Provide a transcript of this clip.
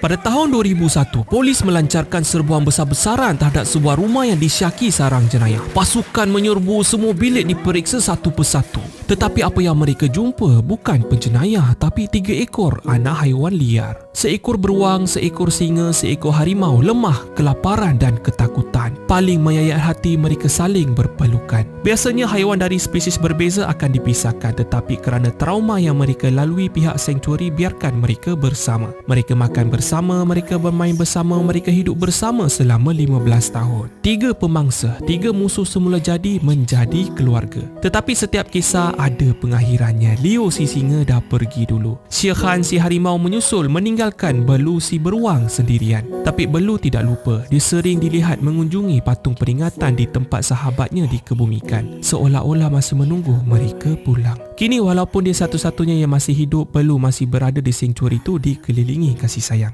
Pada tahun 2001, polis melancarkan serbuan besar-besaran terhadap sebuah rumah yang disyaki sarang jenayah. Pasukan menyerbu semua bilik diperiksa satu persatu. Tetapi apa yang mereka jumpa bukan penjenayah tapi tiga ekor anak haiwan liar. Seekor beruang, seekor singa, seekor harimau lemah, kelaparan dan ketakutan. Paling menyayat hati mereka saling berpelukan. Biasanya haiwan dari spesies berbeza akan dipisahkan tetapi kerana trauma yang mereka lalui pihak sanctuary biarkan mereka bersama. Mereka makan bersama, mereka bermain bersama, mereka hidup bersama selama 15 tahun. Tiga pemangsa, tiga musuh semula jadi menjadi keluarga. Tetapi setiap kisah ada pengakhirannya. Leo si singa dah pergi dulu. Syekhan si harimau menyusul meninggalkan Belu si beruang sendirian. Tapi Belu tidak lupa, dia sering dilihat mengunjungi patung peringatan di tempat sahabatnya dikebumikan. Seolah-olah masih menunggu mereka pulang. Kini walaupun dia satu-satunya yang masih hidup, Belu masih berada di sanctuary itu dikelilingi kasih sayang.